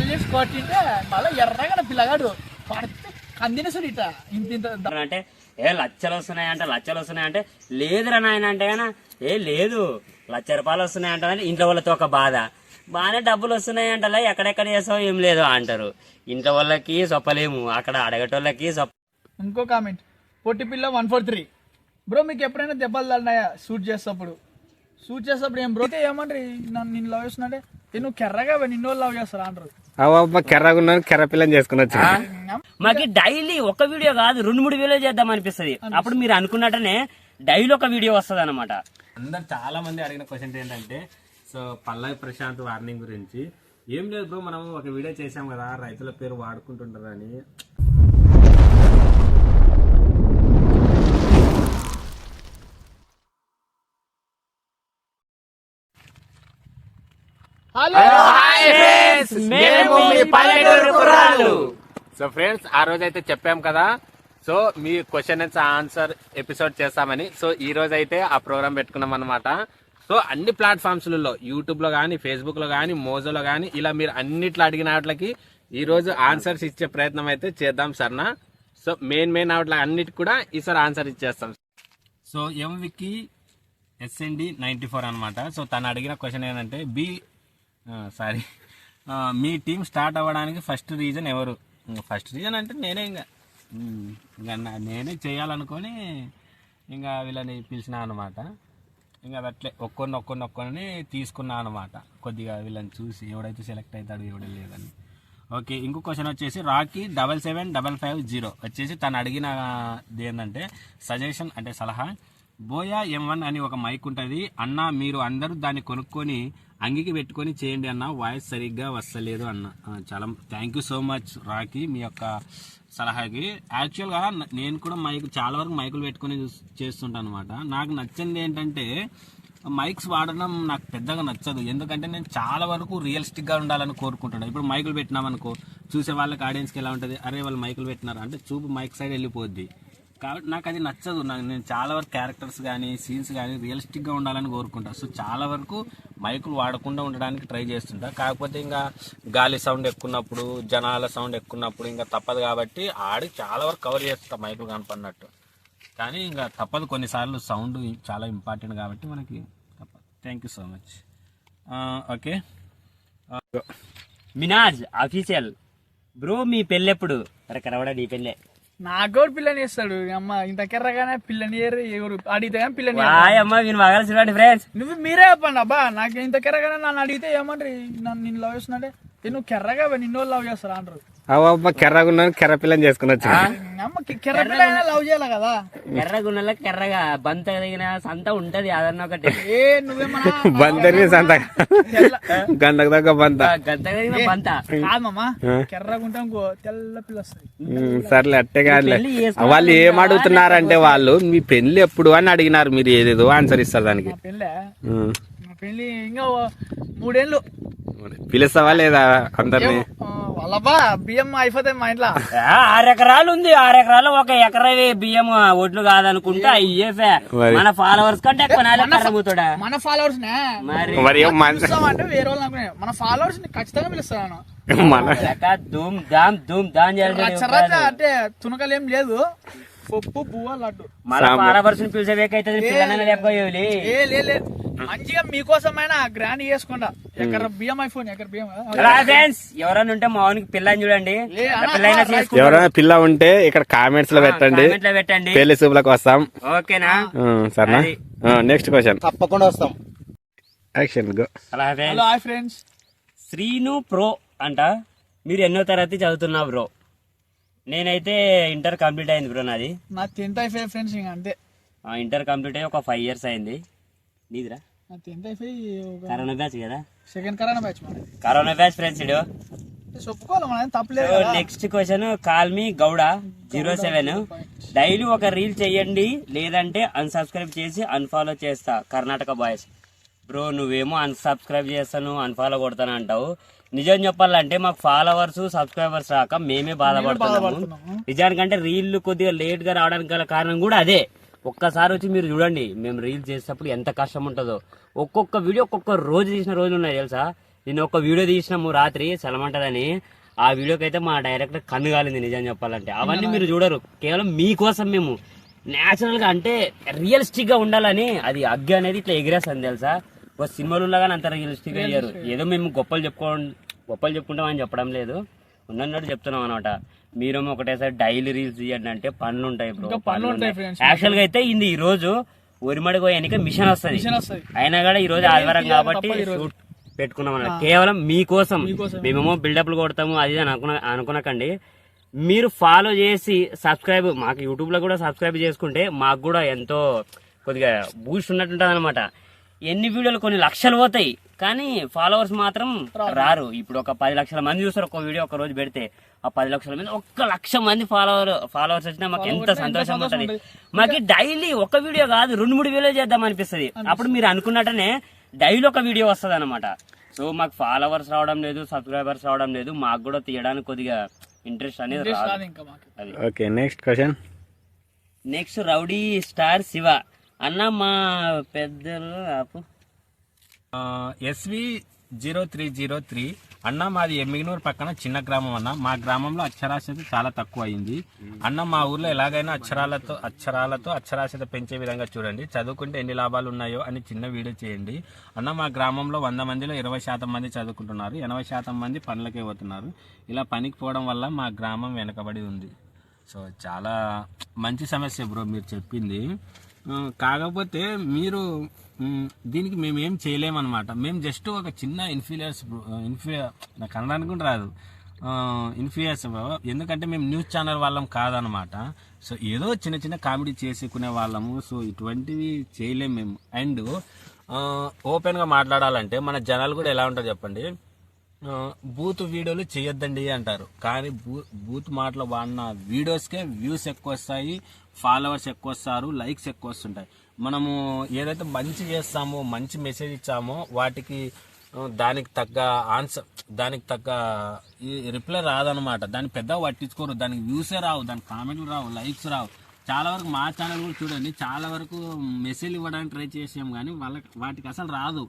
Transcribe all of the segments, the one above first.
కళ్ళేసి కొట్టింటే మళ్ళీ ఎర్రగా పిల్లగాడు పడితే కందినసుడు ఇట ఇంత ఇంత అంటే ఏ లచ్చలు వస్తున్నాయంట లచ్చలు వస్తున్నాయంటే లేదురా నాయన అంటే గాన? ఏ లేదు లచ్చ రూపాయలు వస్తున్నాయంట ఇంట్లో వాళ్ళతో ఒక బాధ. బాగానే డబ్బులు వస్తున్నాయంటలా ఎక్కడెక్కడ చేసావు ఏం లేదు అంటారు. ఇంట్లో వాళ్ళకి సొప్పలేము అక్కడ అడగటోళ్ళకి సొప్ప ఇంకో కామెంట్. పొట్టి పిల్ల వన్ ఫోర్ త్రీ. బ్రో మీకు ఎప్పుడైనా దెబ్బలు తగినాయా షూట్ చేసేటప్పుడు? షూట్ చేసేటప్పుడు ఏం బ్రో? అయితే ఏమంటారు నన్ను నేను లవ్ చేస్తున్నట్టే "ఏ, నువ్వు కెర్రగా నిన్ను వాళ్ళు లవ్ చేస్తారా? అంటారు. అవ్వ కెర్రగున్నాను కెర్ర పిల్లని చేసుకుని వచ్చా మాకి డైలీ ఒక వీడియో కాదు రెండు మూడు వీడియో చేద్దాం అనిపిస్తుంది. అప్పుడు మీరు అనుకున్నట్టనే డైలీ ఒక వీడియో వస్తుంది అనమాట అందరు చాలా మంది అడిగిన క్వశ్చన్ ఏంటంటే సో పల్లవి ప్రశాంత్ వార్నింగ్ గురించి. ఏం లేదు బ్రో మనం ఒక వీడియో చేసాం కదా రైతుల పేరు వాడుకుంటుంటారని. హలో సో ఫ్రెండ్స్ ఆ రోజు అయితే చెప్పాం కదా. సో మీ క్వశ్చన్ ఆన్సర్ ఎపిసోడ్ చేస్తామని. సో ఈ రోజు అయితే ఆ ప్రోగ్రామ్ పెట్టుకున్నాం అనమాట సో అన్ని ప్లాట్ఫామ్స్లలో యూట్యూబ్లో కానీ ఫేస్బుక్లో కానీ మోజోలో కానీ ఇలా మీరు అన్నిట్లో అడిగిన వాటికి ఈ రోజు ఆన్సర్స్ ఇచ్చే ప్రయత్నం అయితే చేద్దాం సర్నా? సో మెయిన్ మెయిన్ వాటి అన్నిటికి కూడా ఈసారి ఆన్సర్ ఇచ్చేస్తాం. సో ఎంవికి ఎస్ఎన్డి నైంటీ ఫోర్ అనమాట సో తను అడిగిన క్వశ్చన్ ఏంటంటే బి సారీ. మీ టీం స్టార్ట్ అవ్వడానికి ఫస్ట్ రీజన్ ఎవరు? ఫస్ట్ రీజన్ అంటే నేనే ఇంకా ఇంకా నా- నేనే చేయాలనుకొని ఇంకా వీళ్ళని పిలిచిన అనమాట ఇంకా అది అట్లే ఒక్కొని ఒక్కొని ఒక్కొని తీసుకున్నా అనమాట కొద్దిగా వీళ్ళని చూసి ఎవడైతే సెలెక్ట్ అవుతాడు ఎవడే లేదని ఓకే ఇంకో క్వశ్చన్ వచ్చేసి Rocky double seven double five zero. వచ్చేసి తను అడిగిన ఏంటంటే సజెషన్ అంటే సలహా బోయా ఎం వన్ అని ఒక మైక్ ఉంటుంది. అన్న మీరు అందరూ దాన్ని కొనుక్కొని అంగికి పెట్టుకొని చేయండి అన్న వాయిస్ సరిగ్గా వస్తలేదు అన్న. చాలా thank you so much Rocky మీ యొక్క సలహాకి. యాక్చువల్గా నేను కూడా మైక్ చాలా వరకు మైకులు పెట్టుకొని చేస్తుంటాను అనమాట నాకు నచ్చింది ఏంటంటే మైక్స్ వాడడం నాకు పెద్దగా నచ్చదు. ఎందుకంటే నేను చాలా వరకు రియలిస్టిక్గా ఉండాలని కోరుకుంటాను ఇప్పుడు మైకులు పెట్టినామనుకో చూసే వాళ్ళకి ఆడియన్స్కి ఎలా ఉంటుంది? అరే వాళ్ళు మైకులు పెట్టినారు? అంటే చూపు మైక్ సైడ్ వెళ్ళిపోద్ది. కాబట్టి నాకు అది నచ్చదు. నాకు నేను చాలా వరకు క్యారెక్టర్స్ కానీ సీన్స్ కానీ రియలిస్టిక్గా ఉండాలని కోరుకుంటా. సో చాలా వరకు మైకులు వాడకుండా ఉండడానికి ట్రై చేస్తుంటా. కాకపోతే ఇంకా గాలి సౌండ్ ఎక్కున్నప్పుడు జనాల సౌండ్ ఎక్కున్నప్పుడు ఇంకా తప్పదు కాబట్టి ఆడి చాలా వరకు కవర్ చేస్తా మైకులు కనపడినట్టు. కానీ ఇంకా తప్పదు. కొన్నిసార్లు సౌండ్ చాలా ఇంపార్టెంట్ కాబట్టి మనకి తప్పదు. Thank you so much okay Minaj official bro మీ పెళ్ళెప్పుడు? అరే కరవడా నీ పెళ్ళే. నాకోడు పిల్లని ఇస్తాడు అమ్మ ఇంత కెర్రగానే పిల్లని ఎవరు అడిగితే కానీ పిల్లని అమ్మ మీరు చూడండి ఫ్రెండ్స్ నువ్వు మీరే చెప్పండి అబ్బా. నాకు ఇంత కెర్రగానే నన్ను అడిగితే ఏమంటారు నన్ను నేను లవ్ చేస్తున్నట్టే "ఏ, నువ్వు కెర్రగా నిన్ను వాళ్ళు లవ్ చేస్తారా? అంటారు. అవ్వ కెర్రగున్నాను కెర్ర పిల్లని చేసుకుని వచ్చా అమ్మ కెర్ర పిల్ల లవ్ చేయాలి కదా? ఎర్రగున్నల కెర్రగా బంత తగిన సంత ఉంటది అదన్న ఒకటి. ఏ నువ్వేమన్నా బందరి సంత. గంటకు దగ్గర బంత. తగిన బంత. కాదమ్మా కెర్రగుంటే ఇంకో తెల్ల పిల్ల వస్తుంది ఉమ్, సర్లే అట్టే కాదులే. వాళ్ళు ఏం అడుగుతున్నారంటే వాళ్ళు మీ పెళ్ళి ఎప్పుడు? అని అడిగినారు మీరు ఏదేదో ఆన్సర్ ఇస్తారు దానికి. పెళ్ళే? పెళ్ళి ఇంకా మూడేళ్ళు. పిలుస్తావా లేదా అందరిని? వాళ్ళబ్బా బియ్యం అయిపోతాయి మా ఇంట్లో. ఆ, ఆరు ఎకరాలు ఉంది ఆరు ఎకరాలు ఒక ఎకరా బియ్యం ఒడ్లు కాదనుకుంటే అయ్యేఫే మరి. మన ఫాలోవర్స్ కంటే ఎక్కువ మన ఫాలోవర్స్ నే? మరి? మరి ఏం మన అంటే వేరే వాళ్ళు అనుకునే మన ఫాలోవర్స్ని ఖచ్చితంగా పిలుస్తాను. మన ధూమ్ ధామ్ ధూమ్ ధామ్ చేయాలి అంటే తునకలు ఏం లేదు. పప్పు బువ్వ లడ్డు. మన ఫాలోవర్స్ని పిలిచేవేకైతే పిల్లలని లేకపోయేవి. మంచిగా మీకోసమైనా గ్రాండ్ చేసుకుంటా. ఎక్కడ బియ్యం ఐఫోన్ ఎక్కడ బియ్యం? ఫ్రెండ్స్ ఎవరైనా ఉంటే మా వానికి పిల్లని చూడండి. ఎవరైనా పిల్ల ఉంటే ఇక్కడ కామెంట్స్లో పెట్టండి. కామెంట్లో పెట్టండి. పెళ్ళి చూపులకు వస్తాం. ఓకేనా? సరేనా. నెక్స్ట్ క్వశ్చన్ తప్పకుండా వస్తాం. Action go. Hello hi friends. Srinu pro అంట. మీరు ఎన్నో తరగతి చదువుతున్నా బ్రో? నేనైతే ఇంటర్ కంప్లీట్ అయింది బ్రో నాది. నా టెన్త్ అయిపోయి ఫ్రెండ్స్ ఇంకా అంతే. ఆ, ఇంటర్ కంప్లీట్ అయ్యి ఒక ఫైవ్ ఇయర్స్ అయింది. నీదిరా? టెన్త్ అయిపోయి ఒక కరోనా బ్యాచ్ కదా? సెకండ్ కరోనా బ్యాచ్ మనది కరోనా బ్యాచ్ ఫ్రెండ్స్ ఇడు. చెప్పుకోవాలి మనం తప్పలేదు కదా. Next question call me Gowda zero seven daily ఒక రీల్ చెయ్యండి లేదంటే అన్సబ్స్క్రైబ్ చేసి అన్ఫాలో చేస్తా కర్ణాటక బాయ్స్ బ్రో నువ్వేమో అన్సబ్స్క్రైబ్ చేస్తాను అన్ఫాలో కొడతాను అంటావు. నిజం చెప్పాలంటే మాకు ఫాలోవర్స్ సబ్స్క్రైబర్స్ రాక మేమే బాధపడుతున్నాము. నిజానికంటే రీల్ కొద్దిగా లేట్గా రావడానికి గల కారణం కూడా అదే. ఒక్కసారి వచ్చి మీరు చూడండి మేము రీల్ చేసేటప్పుడు ఎంత కష్టం ఉంటుందో. ఒక్కొక్క వీడియో ఒక్కొక్క రోజు తీసిన రోజులు ఉన్నాయి తెలుసా? నేను ఒక వీడియో తీసినాము రాత్రి సెలమంటదని ఆ వీడియోకి అయితే మా డైరెక్టర్ కన్ను కాలింది నిజం చెప్పాలంటే. అవన్నీ మీరు చూడరు. కేవలం మీకోసం మేము నేచురల్గా అంటే రియలిస్టిక్గా ఉండాలని అది అగ్గి అనేది ఇట్లా ఎగిరేస్తుంది తెలుసా? ఒక సినిమాలు కానీ అంత రియలిస్టిక్. గా చేయరు ఏదో మేము గొప్పలు చెప్పుకో గొప్పలు చెప్పుకుంటామని చెప్పడం లేదు. ఉన్నట్టు చెప్తున్నాం అనమాట మీరేమో ఒకటేసారి డైలీ రీల్స్ తీయండి అంటే పనులు ఉంటాయి బ్రో పనులు ఉంటాయి. యాక్చువల్గా అయితే ఇది ఈ రోజు ఒరిమడి పోయానికి మిషన్ వస్తుంది. అయినా కూడా ఈ రోజు ఆదివారం కాబట్టి పెట్టుకున్నాం అన్నమాట. కేవలం మీకోసం. మేమేమో బిల్డప్లు కొడతాము అది అనుకున్న అనుకునకండి. మీరు ఫాలో చేసి సబ్స్క్రైబ్ మాకు యూట్యూబ్లో కూడా సబ్స్క్రైబ్ చేసుకుంటే మాకు కూడా ఎంతో కొద్దిగా బూస్ట్ ఉన్నట్టుంటది అనమాట ఎన్ని వీడియోలు కొన్ని లక్షలు పోతాయి కానీ ఫాలోవర్స్ మాత్రం రారు. ఇప్పుడు ఒక పది లక్షల మంది చూస్తారు ఒక వీడియో ఒక రోజు పెడితే. ఆ పది లక్షల మంది ఒక్క లక్ష మంది ఫాలోవర్ ఫాలోవర్స్ వచ్చినా మాకు ఎంత సంతోషం ఉంటుంది. మాకు డైలీ ఒక వీడియో కాదు రెండు మూడు వీడియో చేద్దాం అనిపిస్తుంది. అప్పుడు మీరు అనుకున్నట్టనే డైలీ ఒక వీడియో వస్తుంది అనమాట సో మాకు ఫాలోవర్స్ రావడం లేదు సబ్స్క్రైబర్స్ రావడం లేదు మాకు కూడా తీయడానికి కొద్దిగా ఇంట్రెస్ట్ అనేది రాదు. Okay next question. Next rowdy star Shiva. అన్న మా పెద్దలు SV zero three zero three అన్న మాది ఎమ్మిగనూరు పక్కన చిన్న గ్రామం అన్న. మా గ్రామంలో అక్షరాస్యత చాలా తక్కువ అయింది అన్న మా ఊర్లో ఎలాగైనా అక్షరాలతో అక్షరాలతో అక్షరాస్యత పెంచే విధంగా చూడండి. చదువుకుంటే ఎన్ని లాభాలు ఉన్నాయో అని చిన్న వీడియో చేయండి. అన్న మా గ్రామంలో వంద మందిలో ఇరవై శాతం మంది చదువుకుంటున్నారు. ఎనభై శాతం మంది పనులకే పోతున్నారు. ఇలా పనికి పోవడం వల్ల మా గ్రామం వెనకబడి ఉంది. సో చాలా మంచి సమస్య బ్రో మీరు చెప్పింది. కాకపోతే మీరు దీనికి మేము ఏం చేయలేమన్నమాట. మేము జస్ట్ ఒక చిన్న ఇన్ఫ్లుయర్స్ ఇన్ఫ్లు నాకు అనడానికి కూడా రాదు. ఇన్ఫ్లుయర్స్ ఎందుకంటే మేము న్యూస్ ఛానల్ వాళ్ళం కాదనమాట సో ఏదో చిన్న చిన్న కామెడీ చేసుకునే వాళ్ళము. సో ఇటువంటివి చేయలేము మేము. అండ్ ఓపెన్గా మాట్లాడాలంటే మన జనాలు కూడా ఎలా ఉంటారు చెప్పండి? బూత్ వీడియోలు చేయొద్దండి అంటారు. కానీ బూ బూత్ మాటలు వాడిన వీడియోస్కే వ్యూస్ ఎక్కువ వస్తాయి. ఫాలోవర్స్ ఎక్కువ వస్తారు లైక్స్ ఎక్కువ వస్తుంటాయి. మనము ఏదైతే మంచి చేస్తామో మంచి మెసేజ్ ఇచ్చామో వాటికి దానికి తగ్గ ఆన్సర్ దానికి తగ్గ రిప్లై రాదనమాట దాన్ని పెద్దగా పట్టించుకోరు. దానికి వ్యూసే రావు దానికి కామెంట్లు రావు లైక్స్ రావు. చాలా వరకు మా ఛానల్ కూడా చూడండి చాలా వరకు మెసేజ్ ఇవ్వడానికి ట్రై చేసాం కానీ వాళ్ళకి వాటికి అసలు రాదు.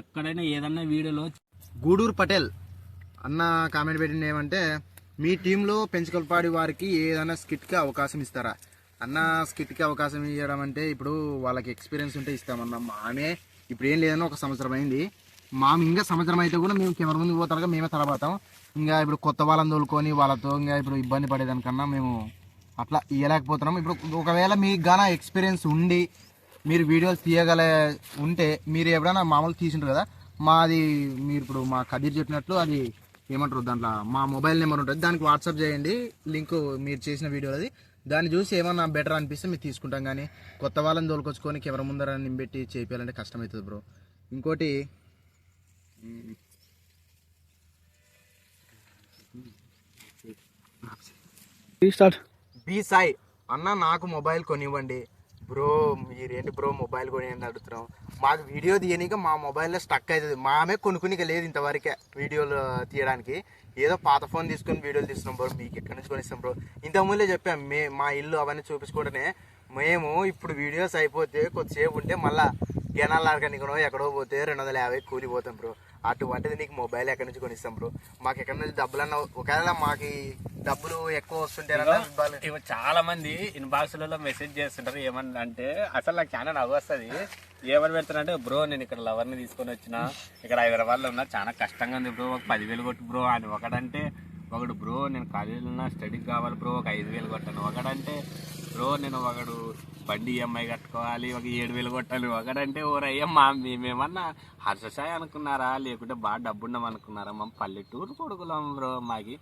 ఎక్కడైనా ఏదన్నా వీడియోలో గూడూరు పటేల్ అన్న కామెంట్ పెట్టింది ఏమంటే మీ టీంలో పెంచుకల్పాడి వారికి ఏదైనా స్కిట్కి అవకాశం ఇస్తారా? అన్న స్కిట్కి అవకాశం ఇవ్వడం అంటే ఇప్పుడు వాళ్ళకి ఎక్స్పీరియన్స్ ఉంటే ఇస్తామన్న మానే ఇప్పుడు ఏం లేదన్నా ఒక సంవత్సరం అయింది. మాము ఇంకా సంవత్సరం అయితే కూడా మేము కెమెరా ముందు పోతారుగా మేమే తలబడతాం ఇంకా ఇప్పుడు కొత్త వాళ్ళని తోలుకొని వాళ్ళతో ఇంకా ఇప్పుడు ఇబ్బంది పడేదానికన్నా మేము అట్లా ఇవ్వలేకపోతున్నాం ఇప్పుడు ఒకవేళ మీకు గాన ఎక్స్పీరియన్స్ ఉండి మీరు వీడియోలు తీయగల ఉంటే మీరు ఎప్పుడైనా మామూలు తీసింటారు కదా మాది మీరు ఇప్పుడు మా కదీర్ చెప్పినట్లు అది ఏమంటారు దాంట్లో మా మొబైల్ నెంబర్ ఉంటుంది. దానికి వాట్సాప్ చేయండి లింక్ మీరు చేసిన వీడియో అది దాన్ని చూసి ఏమన్నా బెటర్ అనిపిస్తే మేము తీసుకుంటాం కానీ కొత్త వాళ్ళని తోలుకొచ్చుకొని కెమెరా ముందర నింబెట్టి చేయాలంటే కష్టమవుతుంది బ్రో ఇంకోటి బి సాయి అన్న నాకు మొబైల్ కొనివ్వండి. బ్రో మీరేంటి బ్రో మొబైల్ కొనివ్వండి అడుగుతున్నాం మాకు వీడియో తీయనీక మా మొబైల్లో స్టక్ అవుతుంది మామే కొనుక్కునిక లేదు ఇంతవరకే వీడియోలు తీయడానికి. ఏదో పాత ఫోన్ తీసుకొని వీడియోలు తీస్తున్నాం బ్రో మీకు ఎక్కడి నుంచి కొనిస్తాం బ్రో? ఇంతకుముందే చెప్పాం మే మా ఇల్లు అవన్నీ చూపించుకుంటేనే మేము ఇప్పుడు వీడియోస్ అయిపోతే కొద్దిసేపు ఉంటే మళ్ళీ జనాలు ఎక్కడో పోతే రెండు వందల యాభై కూలిపోతాం బ్రో. అటువంటిది నీకు మొబైల్ ఎక్కడి నుంచి కొనిస్తాం బ్రో. మాకు ఎక్కడి నుంచి డబ్బులు అన్న ఒకవేళ మాకు డబ్బులు ఎక్కువ ఇవి చాలా మంది ఇన్బాక్స్లలో మెసేజ్ చేస్తుంటారు. ఏమని అంటే అసలు నాకు చాలా నవ్వు వస్తుంది ఏమని పెడతారంటే బ్రో నేను ఇక్కడ లవర్ని తీసుకొని వచ్చిన. ఇక్కడ హైదరాబాద్లో ఉన్నా. చాలా కష్టంగా ఉంది బ్రో. ఒక పదివేలు కొట్టు బ్రో. అని. ఒకడంటే ఒకడు బ్రో నేను కాలేజీలో ఉన్నా స్టడీకి కావాలి బ్రో ఒక ఐదు వేలు కొట్టాను. ఒకడంటే బ్రో నేను ఒకడు బండి ఈఎంఐ కట్టుకోవాలి ఒక ఏడు వేలు కొట్టాలి. ఒకడంటే ఓరయ్య మా మేమేమన్నా హర్షసాయి అనుకున్నారా? లేకుంటే బాగా డబ్బున్నాం అనుకున్నారా మా పల్లెటూరు కొడుకులం బ్రో మాకి.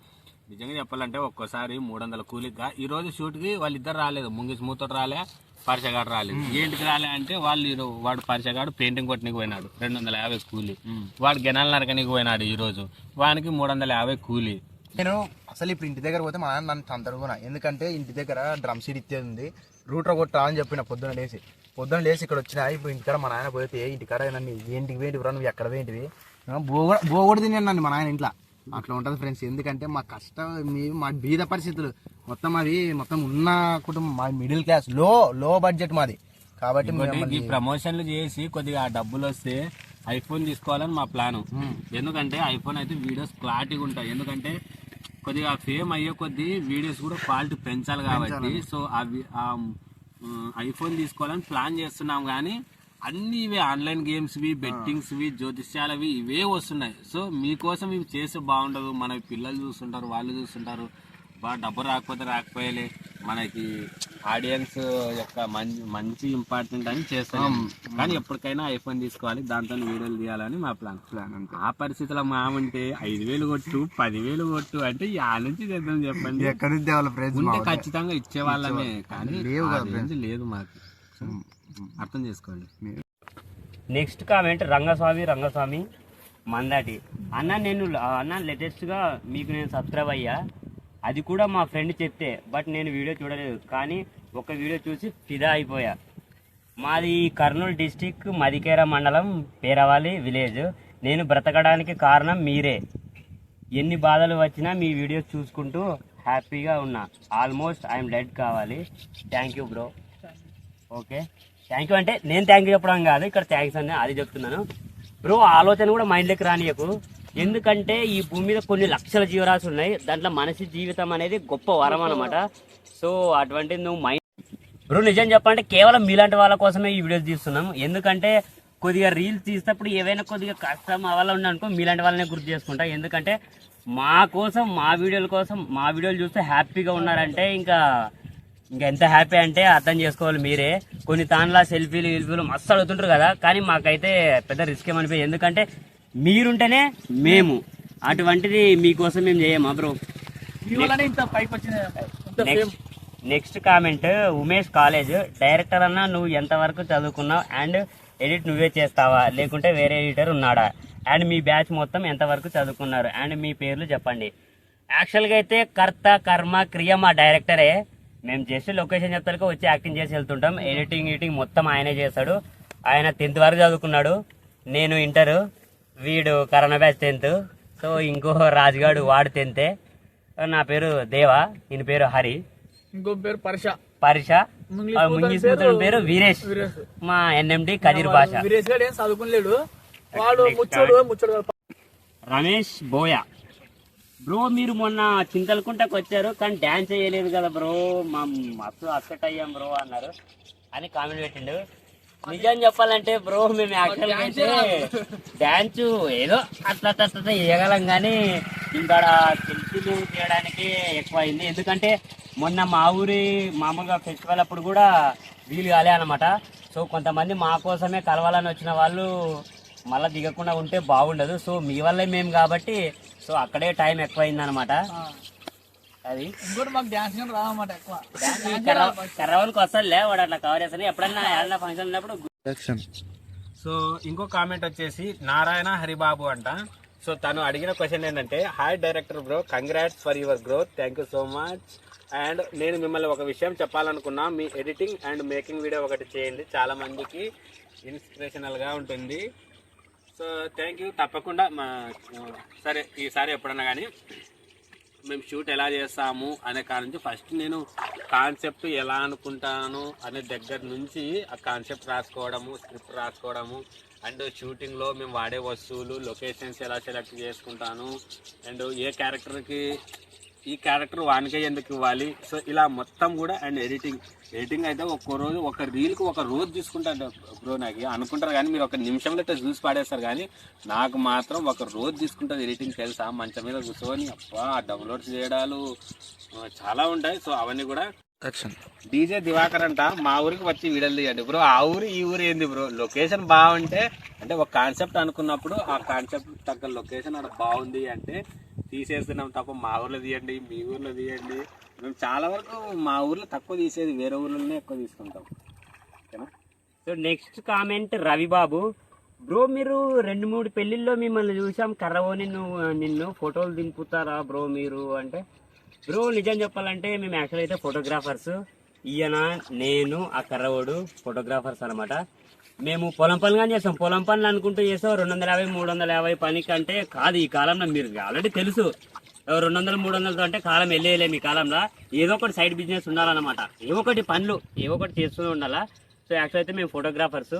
నిజంగా చెప్పాలంటే ఒక్కోసారి మూడు వందల కూలిగా ఈ రోజు షూట్కి వాళ్ళిద్దరు రాలేదు. ముంగిస్ మూతోటి రాలే పరిచగాడు రాలేదు. ఏంటికి రాలే అంటే వాళ్ళు వాడు పరిచగాడు పెయింటింగ్ కొట్టనికి పోయినాడు. రెండు వందల యాభై కూలి. వాడు గెనాలు నరకనికి పోయినాడు ఈ రోజు వానికి మూడు వందల యాభై కూలి. నేను అసలు ఇప్పుడు ఇంటి దగ్గర పోతే మా నాన్న నన్ను తంతడుకున్నా ఎందుకంటే ఇంటి దగ్గర డ్రమ్ సీట్ ఇచ్చేది. ఉంది రూటర్ కొట్టా అని చెప్పిన పొద్దున లేచి. పొద్దున లేచి ఇక్కడ వచ్చిన ఇప్పుడు ఇంటికాడ మా నాయన పోతే ఇంటికాడ నన్ను ఏంటికి వేంటివి నువ్వు ఎక్కడ వేంటివి బోగ బోగొడిది నేను నన్ను మా నాయన ఇంట్లో. అట్లా ఉంటుంది ఫ్రెండ్స్ ఎందుకంటే మా కష్టం మీ మా బీద పరిస్థితులు. మొత్తం అది మొత్తం ఉన్న కుటుంబం మా మిడిల్ క్లాస్లో లో బడ్జెట్ మాది. కాబట్టి ఈ ప్రమోషన్లు చేసి కొద్దిగా ఆ డబ్బులు వస్తే ఐఫోన్ తీసుకోవాలని మా ప్లాన్ ఎందుకంటే ఐఫోన్ అయితే వీడియోస్ క్లారిటీగా ఉంటాయి. ఎందుకంటే కొద్దిగా ఫేమ్ అయ్యే కొద్దీ వీడియోస్ కూడా క్వాలిటీ పెంచాలి కాబట్టి. సో అవి ఐఫోన్ తీసుకోవాలని ప్లాన్ చేస్తున్నాం కానీ అన్ని ఇవే ఆన్లైన్ గేమ్స్వి బెట్టింగ్స్వి జ్యోతిష్యాలవి ఇవే వస్తున్నాయి. సో మీకోసం ఇవి చేస్తే బాగుండదు. మన పిల్లలు చూస్తుంటారు వాళ్ళు చూస్తుంటారు. బాగా డబ్బు రాకపోతే రాకపోయలే. మనకి ఆడియన్స్ యొక్క మంచి మంచి ఇంపార్టెంట్ అని చేస్తాం కానీ ఎప్పటికైనా ఐఫోన్ తీసుకోవాలి. దాంతో వీడియోలు తీయాలని మా ప్లాన్. ప్లాన్ ఆ పరిస్థితిలో మామంటే ఐదు వేలు కొట్టు పదివేలు కొట్టు అంటే యా నుంచి చేద్దాం చెప్పండి. ఎక్కడి నుంచి ఉంటే ఖచ్చితంగా ఇచ్చేవాళ్ళమే. కానీ ఆ లేదు మాకు. అర్థం చేసుకోండి. నెక్స్ట్ కామెంట్ రంగస్వామి రంగస్వామి మందాటి. అన్న నేను అన్న లేటెస్ట్గా మీకు నేను సబ్స్క్రైబ్ అయ్యా. అది కూడా మా ఫ్రెండ్ చెప్తే బట్ నేను వీడియో చూడలేదు. కానీ ఒక వీడియో చూసి ఫిదా అయిపోయా. మాది కర్నూలు డిస్టిక్ మదికేర మండలం పేరవాలి విలేజ్. నేను బ్రతకడానికి కారణం మీరే. ఎన్ని బాధలు వచ్చినా మీ వీడియోస్ చూసుకుంటూ హ్యాపీగా ఉన్నా. ఆల్మోస్ట్ ఐఎమ్ డెడ్ కావాలి. Thank you bro. Okay. Thank you అంటే నేను థ్యాంక్ యూ చెప్పడం కాదు. ఇక్కడ థ్యాంక్స్ అని అది చెప్తున్నాను. బ్రో ఆలోచన కూడా మైండ్లోకి రానియకు. ఎందుకంటే ఈ భూమి మీద కొన్ని లక్షల జీవరాశులు ఉన్నాయి. దాంట్లో మనిషి జీవితం అనేది గొప్ప వరం అనమాట సో అటువంటి నువ్వు మైండ్ బ్రో నిజం చెప్పాలంటే కేవలం మీలాంటి వాళ్ళ కోసమే ఈ వీడియోస్ తీస్తున్నాం. ఎందుకంటే కొద్దిగా రీల్స్ తీసినప్పుడు ఏవైనా కొద్దిగా కష్టం అవ్వాలి అనుకో మీలాంటి వాళ్ళనే గుర్తు చేసుకుంటా. ఎందుకంటే మా కోసం మా వీడియోల కోసం మా వీడియోలు చూస్తే హ్యాపీగా ఉన్నారంటే ఇంకా ఇంకా ఎంత హ్యాపీ అంటే అర్థం చేసుకోవాలి మీరే. కొన్ని తాన్లా సెల్ఫీలు గిల్ఫీలు మస్తు అడుగుతుంటారు కదా. కానీ మాకైతే పెద్ద రిస్క్ ఏమనిపించదు ఎందుకంటే మీరుంటేనే మేము. అటువంటిది మీకోసం మేము చేయమా bro next comment Umesh college director అన్న నువ్వు ఎంతవరకు చదువుకున్నావు? అండ్ ఎడిట్ నువ్వే చేస్తావా? లేకుంటే వేరే ఎడిటర్ ఉన్నాడా? అండ్ మీ బ్యాచ్ మొత్తం ఎంతవరకు చదువుకున్నారు? అండ్ మీ పేర్లు చెప్పండి. యాక్చువల్గా అయితే కర్త కర్మ క్రియ మా డైరెక్టరే మేము జస్ట్ లొకేషన్ చెప్తానికి వచ్చి యాక్టింగ్ చేసి వెళ్తుంటాం. ఎడిటింగ్ ఎడిటింగ్ మొత్తం ఆయనే చేస్తాడు. ఆయన టెన్త్ వరకు చదువుకున్నాడు. నేను ఇంటర్ వీడు కరోనా బ్యాచ్ టెన్త్ సో ఇంకో రాజుగాడు వాడు టెన్తే నా పేరు దేవా ఈయన పేరు హరి. ఇంకో పేరు పర్ష. పరిష. ముంగిలి ఆ ముంగిస్ కూతురు పేరు వీరేష్. మా ఎన్ఎండి కదిర్ భాష. వీరేష్ గారు ఏం చదువుకోలేడు వాడు ముచ్చోడు ముచ్చోడు కాదు. రమేష్ బోయ. బ్రో మీరు మొన్న చింతలకుంటకు వచ్చారు కానీ డాన్స్ చేయలేదు కదా బ్రో. మా మస్తు అప్సెట్ అయ్యాం బ్రో అన్నారు. అని కామెంట్ పెట్టిండు. నిజం చెప్పాలంటే బ్రో మేము యాక్చువల్గా అయితే డాన్స్ ఏదో అట్లా అట్లా వేయగలం కానీ ఇంకా సెల్ఫీలు తీయడానికి ఎక్కువ అయింది ఎందుకంటే మొన్న మా ఊరి మామూలుగా ఫెస్టివల్ అప్పుడు కూడా వీలు కాలే అనమాట సో కొంతమంది మా కోసమే కలవాలని వచ్చిన వాళ్ళు మళ్ళీ దిగకుండా ఉంటే బాగుండదు. సో మీ వల్లే మేము కాబట్టి సో అక్కడే టైం ఎక్కువైంది అనమాట అది. ఇంకోటి మాకు డాన్స్ కానీ రాదన్నమాట ఎక్కువ. కర్రవనికి వస్తాడులే వాడు అట్లా కవర్ చేస్తాను ఎప్పుడన్నా ఏదైనా ఫంక్షన్ ఉన్నప్పుడు సో ఇంకో కామెంట్ వచ్చేసి నారాయణ హరిబాబు అంట. సో తను అడిగిన క్వశ్చన్ ఏంటంటే hi director bro congrats for your growth thank you so much and నేను మిమ్మల్ని ఒక విషయం చెప్పాలనుకున్నా. మీ ఎడిటింగ్ అండ్ మేకింగ్ వీడియో ఒకటి చేయండి. చాలా మందికి ఇన్స్పిరేషనల్గా ఉంటుంది. సో థ్యాంక్ యూ తప్పకుండా మా సరే ఈసారి ఎప్పుడన్నా కానీ మేము షూట్ ఎలా చేస్తాము అనే కాడ నుంచి ఫస్ట్ నేను కాన్సెప్ట్ ఎలా అనుకుంటాను అనే దగ్గర నుంచి ఆ కాన్సెప్ట్ రాసుకోవడము స్క్రిప్ట్ రాసుకోవడము. అండ్ షూటింగ్లో మేము వాడే వస్తువులు లొకేషన్స్ ఎలా సెలెక్ట్ చేసుకుంటాను. అండ్ ఏ క్యారెక్టర్కి ఈ క్యారెక్టర్ వానికే ఎందుకు ఇవ్వాలి? సో ఇలా మొత్తం కూడా అండ్ ఎడిటింగ్ ఎడిటింగ్ అయితే ఒక్కో రోజు ఒక రీల్కి ఒక రోజు తీసుకుంటారు బ్రో నాకు. అనుకుంటారు కానీ మీరు ఒక నిమిషంలో అయితే చూసి పాడేస్తారు కానీ నాకు మాత్రం ఒక రోజు తీసుకుంటుంది ఎడిటింగ్ తెలుసా? మంచం మీద కూర్చొని అబ్బా డౌన్లోడ్స్ చేయడాలు చాలా ఉంటాయి. సో అవన్నీ కూడా డీజే దివాకర్ అంట మా ఊరికి వచ్చి వీడియోలు తీయండి. బ్రో ఆ ఊరు ఈ ఊరు ఏంది బ్రో లొకేషన్ బాగుంటే అంటే ఒక కాన్సెప్ట్ అనుకున్నప్పుడు ఆ కాన్సెప్ట్ తగ్గ లొకేషన్ అక్కడ బాగుంది అంటే తీసేస్తున్నాం తప్ప మా ఊర్లో తీయండి మీ ఊర్లో తీయండి. మేము చాలా వరకు మా ఊర్లో తక్కువ తీసేది వేరే ఊర్లోనే ఎక్కువ తీసుకుంటాం. ఓకేనా? So next comment Ravibabu. Bro మీరు రెండు మూడు పెళ్ళిళ్ళలో మిమ్మల్ని చూసాం. కర్రవో నిన్ను నిన్ను ఫోటోలు దింపుతారా బ్రో మీరు అంటే? బ్రో నిజం చెప్పాలంటే మేము యాక్చువల్ అయితే ఫోటోగ్రాఫర్స్ ఈయన నేను ఆ కర్రవోడు ఫోటోగ్రాఫర్స్ అనమాట. మేము పొలం పనులు చేస్తాం. పొలం పనులు అనుకుంటూ చేస్తాం. రెండు వందల యాభై మూడు వందల యాభై పని కంటే కాదు ఈ కాలంలో. మీరు ఆల్రెడీ తెలుసు. రెండు వందలు మూడు వందలతో అంటే కాలం వెళ్ళేయలేము ఈ కాలంలో. ఏదో ఒకటి సైడ్ బిజినెస్ ఉండాలన్నమాట. ఏవో ఒకటి పనులు ఏవో ఒకటి చేస్తూ ఉండాలా? సో యాక్చువల్ అయితే మేము ఫోటోగ్రాఫర్స్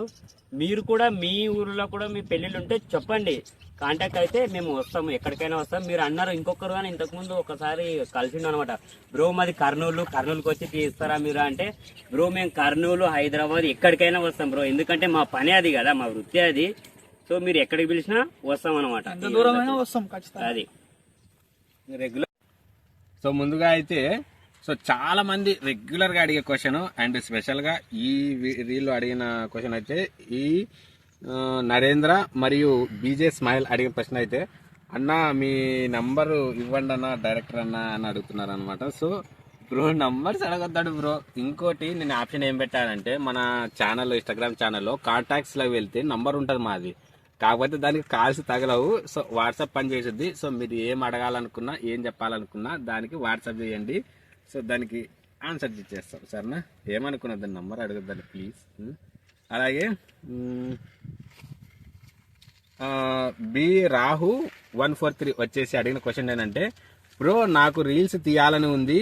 మీరు కూడా మీ ఊర్లో కూడా మీ పెళ్ళిళ్ళు ఉంటే చెప్పండి. కాంటాక్ట్ అయితే మేము వస్తాము. ఎక్కడికైనా వస్తాం. మీరు అన్నారు ఇంకొకరు కానీ ఇంతకుముందు ఒకసారి కలిసిండు అనమాట బ్రో మాది కర్నూలు. కర్నూలుకి వచ్చి తీస్తారా మీరు అంటే బ్రో మేము కర్నూలు హైదరాబాద్ ఎక్కడికైనా వస్తాం బ్రో ఎందుకంటే మా పని అది కదా మా వృత్తి అది. సో మీరు ఎక్కడికి పిలిచినా వస్తాం అనమాట అది. రెగ్యులర్ సో ముందుగా అయితే సో చాలా మంది రెగ్యులర్గా అడిగే క్వశ్చన్ అండ్ స్పెషల్గా ఈ రీల్ అడిగిన క్వశ్చన్ అయితే ఈ నరేంద్ర మరియు బీజే స్మైల్ అడిగిన ప్రశ్న అయితే అన్న మీ నంబరు ఇవ్వండి అన్న డైరెక్టర్ అన్న అని అడుగుతున్నారు అనమాట సో బ్రో నంబర్స్ అడగొద్దాడు బ్రో. ఇంకోటి నేను ఆప్షన్ ఏం పెట్టానంటే మన ఛానల్లో ఇన్స్టాగ్రామ్ ఛానల్లో కాంటాక్ట్స్లో వెళ్తే నంబర్ ఉంటుంది మాది. కాకపోతే దానికి కాల్స్ తగలవు. సో వాట్సాప్ పని చేస్తుంది సో మీరు ఏం అడగాలనుకున్నా ఏం చెప్పాలనుకున్నా దానికి వాట్సాప్ చేయండి. సో దానికి ఆన్సర్ ఇచ్చేస్తాం సరేనా? ఏమనుకున్నా దాని నంబర్ అడగద్దండి ప్లీజ్ అలాగే B Rahu one four three వచ్చేసి అడిగిన క్వశ్చన్ ఏంటంటే బ్రో నాకు రీల్స్ తీయాలని ఉంది.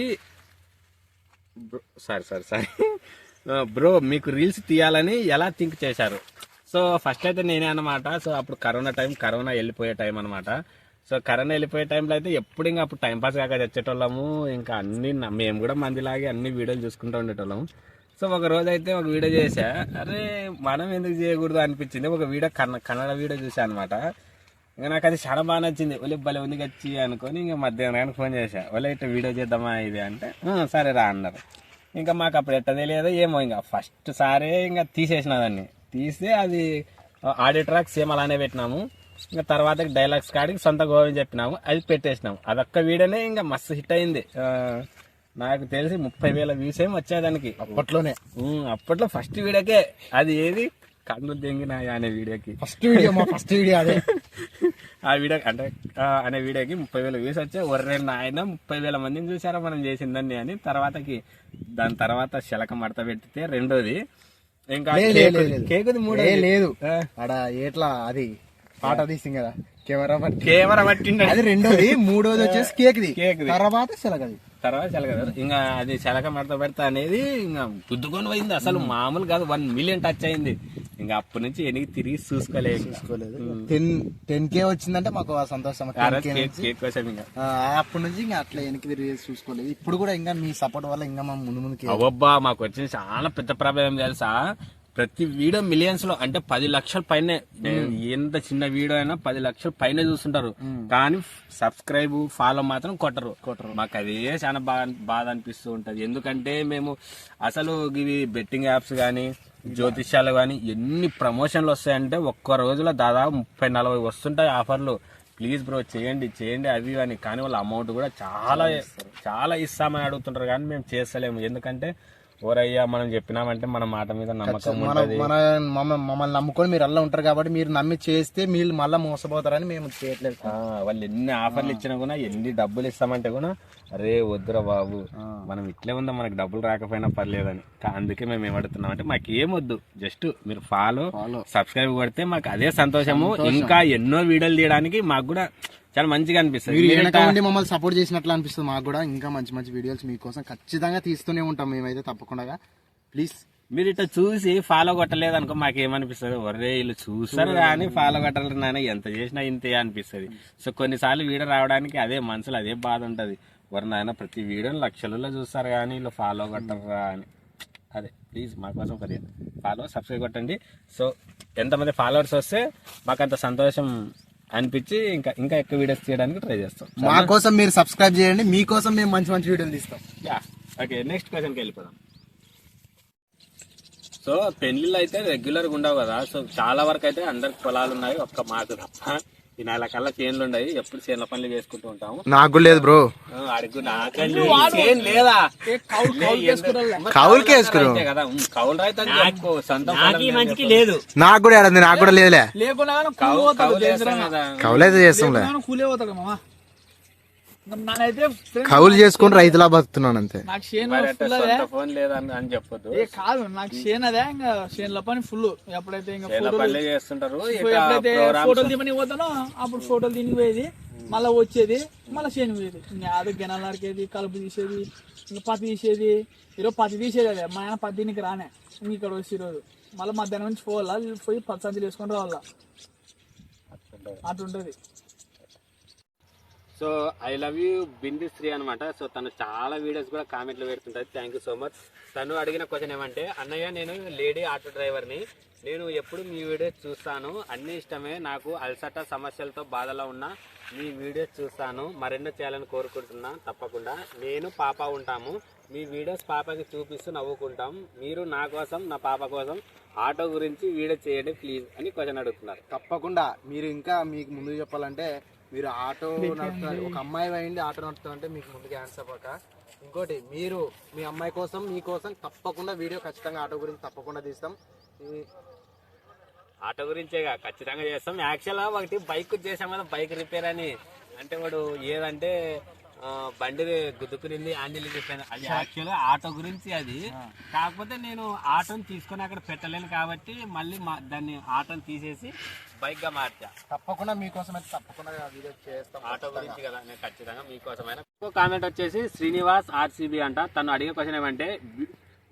Bro sorry sorry sorry. Bro మీకు రీల్స్ తీయాలని ఎలా థింక్ చేశారు? సో ఫస్ట్ అయితే నేనే అనమాట సో అప్పుడు కరోనా టైం కరోనా వెళ్ళిపోయే టైం అనమాట సో కరోనా వెళ్ళిపోయే టైంలో అయితే ఎప్పుడు ఇంకా అప్పుడు టైంపాస్ కాక తెచ్చేటోళ్ళము. ఇంకా అన్ని మేము కూడా మందిలాగే అన్ని వీడియోలు చూసుకుంటూ ఉండేటోళ్ళము. సో ఒక రోజు అయితే ఒక వీడియో చేసా అరే మనం ఎందుకు చేయకూడదు అనిపించింది. ఒక వీడియో కన్న కన్నడ వీడియో చూసా అనమాట ఇంకా నాకు అది చాలా బాగా నచ్చింది. ఒలి భలే ఉంది వచ్చి అనుకొని ఇంకా మధ్యాహ్నం కానీ ఫోన్ చేశా. ఒలే ఇట్లా వీడియో చేద్దామా ఇది అంటే సరే రా అన్నారు. ఇంకా మాకు అప్పుడు ఎట్ట తెలియదు ఏమో ఇంకా. ఫస్ట్ సారే ఇంకా తీసేసిన దాన్ని. తీస్తే అది ఆడియో ట్రాక్ సేమ్ అలానే పెట్టినాము. ఇంకా తర్వాత డైలాగ్స్ కాడికి సొంత గోవింద చెప్పినాము అది పెట్టేసినాము. అదొక్క వీడియోనే ఇంకా మస్తు హిట్ అయింది. నాకు తెలిసి ముప్పై వేల వ్యూస్ ఏమి వచ్చాయి దానికి. అప్పట్లోనే. అప్పట్లో ఫస్ట్ వీడియోకే. అది ఏది? కన్ను దెంగినాయా అనే వీడియోకి. ఫస్ట్ వీడియో మా ఫస్ట్ వీడియో అదే. ఆ వీడియో అంటే అనే వీడియోకి ముప్పై వేల వ్యూస్ వచ్చాయి. ఒర్రే నాయన ముప్పై వేల మందిని చూసారా మనం చేసిందని అని. తర్వాతకి దాని తర్వాత శలక మడత పెట్టితే రెండోది. ఇంకా. కేకుది ఏ మూడోది. లేదు. ఆడ ఎట్లా అది పాట తీసింది కదా. కెమెరా పట్టి కెమెరా పట్టిండ. అది రెండోది మూడోది వచ్చేసి కేక్ ది కేక్ది. తర్వాత సెలగది తర్వాత శలక ఇంకా అది శలక మడత పెడతా అనేది ఇంకా గుద్దుకొని పోయింది. అసలు మామూలు కాదు వన్ మిలియన్ టచ్ అయింది. ఇంకా అప్పటి నుంచి ఎనికి తిరిగి చూసుకోలేదు టెన్ టెన్ కే వచ్చిందంటే మాకు సంతోషం. ఆ 10K రోజు కేక్ నుంచి. కేక్ కోసం ఇంకా. ఆ, అప్పటి నుంచి ఇంకా అట్లా వెనక్కి తిరిగి చూసుకోలేదు. ఇప్పుడు కూడా ఇంకా మీ సపోర్ట్ వల్ల ఇంకా మా ముందు ముందుకి అవబ్బా మాకు వచ్చిన చాలా పెద్ద ప్రాబ్లం ఏం తెలుసా? ప్రతి వీడియో మిలియన్స్లో అంటే పది లక్షల పైనే. ఎంత చిన్న వీడియో అయినా పది లక్షల పైన చూస్తుంటారు. కానీ సబ్స్క్రైబ్ ఫాలో మాత్రం కొట్టరు. కొట్టరు. మాకు అదే చాలా బాగా బాధ అనిపిస్తూ ఉంటది. ఎందుకంటే మేము అసలు ఇవి బెట్టింగ్ యాప్స్ కానీ జ్యోతిష్యాలు కానీ ఎన్ని ప్రమోషన్లు వస్తాయంటే ఒక్క రోజులో దాదాపు ముప్పై నలభై వస్తుంటాయి ఆఫర్లు. ప్లీజ్ బ్రో చేయండి చేయండి అవి అని. కానీ వాళ్ళ అమౌంట్ కూడా చాలా చాలా ఇస్తామని అడుగుతుంటారు. కానీ మేము చేస్తలేము. ఎందుకంటే ఓరయ్యా మనం చెప్పినామంటే మన మాట మీద నమ్మకం మన మన మమ్మల్ని నమ్ముకొని మీరు అలా ఉంటారు కాబట్టి మీరు నమ్మి చేస్తే మీరు మళ్ళీ మోసపోతారని మేము చేయట్లేదు వాళ్ళు ఎన్ని ఆఫర్లు ఇచ్చినా కూడా ఎన్ని డబ్బులు ఇస్తామంటే కూడా అరే వద్దురా బాబు మనం ఇట్లే ఉందా మనకి డబ్బులు రాకపోయినా పర్లేదని. అందుకే మేము ఏమడుతున్నాం అంటే మాకు ఏమొద్దు జస్ట్ మీరు ఫాలో సబ్స్క్రైబ్ కొడితే మాకు అదే సంతోషము. ఇంకా ఎన్నో వీడియోలు తీయడానికి మాకు కూడా చాలా మంచిగా అనిపిస్తుంది. మమ్మల్ని సపోర్ట్ చేసినట్లు అనిపిస్తుంది మాకు కూడా. ఇంకా మంచి మంచి వీడియోస్ మీకోసం ఖచ్చితంగా తీస్తూనే ఉంటాం మేమైతే తప్పకుండా. ప్లీజ్ మీరు ఇట్లా చూసి ఫాలో కొట్టలేదు అనుకో మాకు ఏమనిపిస్తుంది ఒరే వీళ్ళు చూస్తారు కానీ ఫాలో కొట్టలేరు నాయన. ఎంత చేసినా ఇంతే అనిపిస్తుంది. సో కొన్నిసార్లు వీడియో రావడానికి అదే మనసులో అదే బాధ ఉంటది. వరి నాయన ప్రతి వీడియోని లక్షలలో చూస్తారు కానీ వీళ్ళు ఫాలో కొట్టరా అని. అదే ప్లీజ్ మా కోసం కొద్దిగా ఫాలో సబ్స్క్రైబ్ కొట్టండి. సో ఎంతమంది ఫాలోవర్స్ వస్తే మాకు అంత సంతోషం అనిపించి ఇంకా ఇంకా ఎక్కువ వీడియోస్ తీయడానికి ట్రై చేస్తాం. మా కోసం మీరు సబ్స్క్రైబ్ చేయండి మీకోసం మేము మంచి మంచి వీడియోలు తీస్తాం. యా. ఓకే నెక్స్ట్ క్వశ్చన్కి వెళ్ళిపోదాం. సో పెళ్ళిళ్ళు అయితే రెగ్యులర్గా ఉండవు కదా. సో చాలా వరకు అయితే అందరికి పొలాలు ఉన్నాయి ఒక్క మాకు తప్ప. ఈ నెల కల్లా చేన్లు ఎప్పుడు చేన్ల పనులు చేసుకుంటూ ఉంటాము. నాకు కూడా లేదు బ్రో. అడుగు నాకండి. చేన్ లేదా? కౌలుకే కదా. ఉమ్, కౌలు రైతు అని చెప్పుకో సొంత నాకు ఈ మంచికి లేదు. నాకు కూడా ఏడంది నాకు కూడా లేదులే. లేకున్నా కానీ కూలి కదా. కౌలైతే చేస్తాంలే. కూలే పోతాడు మామ. కౌలు చేసుకొని రైతులా బతుకుతున్నాను అంతే. నాకు చేను ఫుల్ అదే ఫోన్ లేదని అని చెప్పొద్దు. ఏ కాదు నాకు చేను అదే ఇంకా చేనుల పని ఫుల్ ఎప్పుడైతే ఇంకా ఫోటోలు చేస్తుంటారు ఎప్పుడైతే ఫోటోలు తీమని పోతానో అప్పుడు ఫోటోలు తిని పోయేది మళ్ళీ వచ్చేది మళ్ళీ చేను పోయేది. ఇంకా అదే గెనాలు నరికేది కలుపు తీసేది ఇంకా పత్తి తీసేది. ఈరోజు పత్తి తీసేది అదే మా ఆయన పత్తి నీకు రానే. ఇంక ఇక్కడ వచ్చి ఈరోజు. మళ్ళీ మధ్యాహ్నం నుంచి పోవాలా పోయి పత్తి సంచులు వేసుకొని రావాలా. అట్లుంటది. So I love you Bindu Sri అనమాట సో తను చాలా వీడియోస్ కూడా కామెంట్లు పెడుతుంటుంది. థ్యాంక్ యూ సో మచ్ తను అడిగిన క్వశ్చన్ ఏమంటే అన్నయ్య నేను లేడీ ఆటో డ్రైవర్ని నేను ఎప్పుడు మీ వీడియోస్ చూస్తాను? అన్ని ఇష్టమే. నాకు అలసట సమస్యలతో బాధలో ఉన్న. మీ వీడియోస్ చూస్తాను. మరెన్నో చేయాలని కోరుకుంటున్నా. తప్పకుండా. నేను పాప ఉంటాము. మీ వీడియోస్ పాపకి చూపిస్తూ నవ్వుకుంటాం. మీరు నా కోసం నా పాప కోసం ఆటో గురించి వీడియో చేయండి ప్లీజ్ అని క్వశ్చన్ అడుగుతున్నారు. తప్పకుండా. మీరు ఇంకా మీకు ముందు చెప్పాలంటే మీరు ఆటో నడుపుతున్నారు ఒక అమ్మాయి అయింది ఆటో నడుపుతుంటే మీకు ముందుగా ఆన్సర్ అవ్వక ఇంకోటి మీరు మీ అమ్మాయి కోసం మీకోసం తప్పకుండా వీడియో ఖచ్చితంగా ఆటో గురించి తప్పకుండా తీస్తాం. ఈ- ఆటో గురించేగా ఖచ్చితంగా చేస్తాం. యాక్చువల్గా ఒకటి బైక్ చేసాం కదా బైక్ రిపేర్ అని. అంటే వాడు ఏదంటే బండి గుద్దుకునింది హ్యాండిల్ చెప్పాను అది యాక్చువల్గా ఆటో గురించి అది. కాకపోతే నేను ఆటోని తీసుకొని అక్కడ పెట్టలేను కాబట్టి మళ్ళీ మా దాన్ని ఆటోని తీసేసి బైక్గా మార్చా. తప్పకుండా మీకోసం అయితే తప్పకుండా వీడియో చేస్తాం ఆటో గురించి కదా నేను ఖచ్చితంగా మీకోసమైనా. కామెంట్ వచ్చేసి శ్రీనివాస్ ఆర్సీబీ అంట. తను అడిగే క్వశ్చన్ ఏమంటే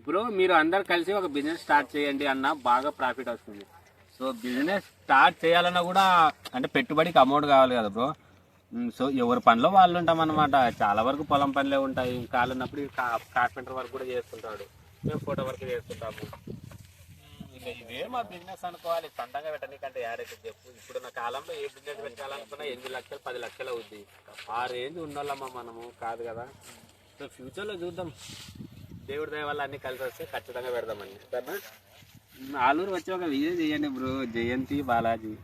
బ్రో మీరు అందరు కలిసి ఒక బిజినెస్ స్టార్ట్ చేయండి అన్న బాగా ప్రాఫిట్ వస్తుంది. సో బిజినెస్ స్టార్ట్ చేయాలన్నా కూడా అంటే పెట్టుబడికి అమౌంట్ కావాలి కదా బ్రో సో ఎవరి పనిలో వాళ్ళు ఉంటాం అనమాట చాలా వరకు పొలం పనులే ఉంటాయి. కాలు ఉన్నప్పుడు కార్పెంటర్ వర్క్ కూడా చేస్తుంటాడు. మేము ఫోటో వర్క్ చేస్తుంటాము. ఇక ఇదే మా బిజినెస్ అనుకోవాలి. సొంతంగా పెట్టనీకంటే యాడైతే చెప్పు. ఇప్పుడున్న కాలంలో ఏ బిజినెస్ పెట్టాలనుకున్నా ఎనిమిది లక్షలు పది లక్షలు అవుద్ది. ఆ రేంజ్ ఉండాలమ్మా మనము? కాదు కదా. సో ఫ్యూచర్లో చూద్దాం. దేవుడి దయ వల్ల అన్ని కలిసి వస్తే ఖచ్చితంగా పెడదామండి. సరేనా? ఆలూరు వచ్చి ఒక వీడియో చేయండి బ్రో. జయంతి బాలాజీ.